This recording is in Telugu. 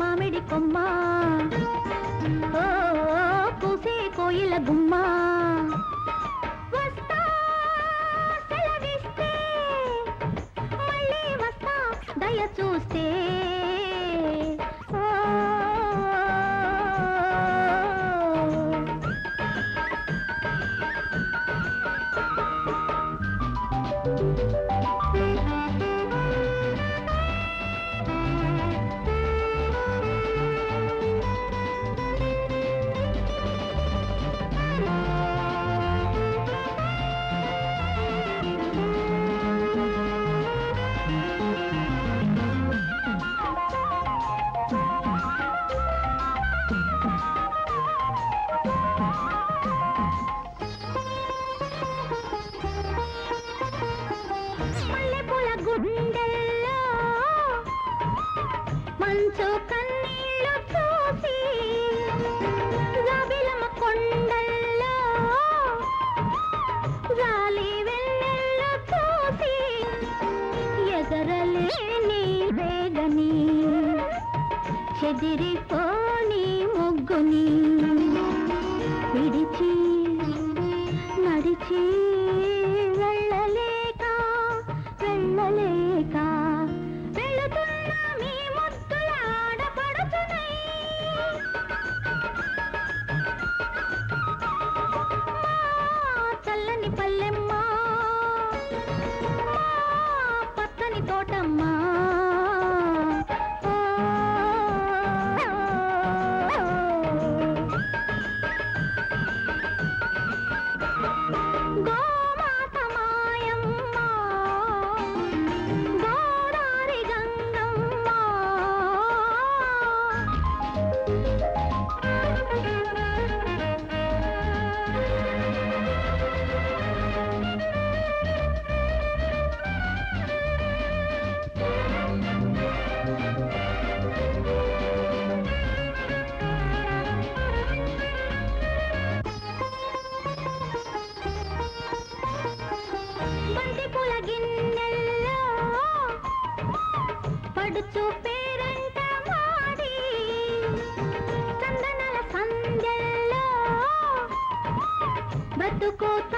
మామిడి కొమ్మ ఓ పూసే కోయిల గుమ్మా. దయ చూస్తే. ఓ మంచు కన్నీళ్ళు చూసి రవిలమ కొండల్లో రాలి వెన్నెళ్ళు చూసి ఎగరలేని వేగని చెదిరిపోని ముగ్గుని విడిచి పడుచు పేరంట మాడి చందనల సంధ్యల్లో బతుకోత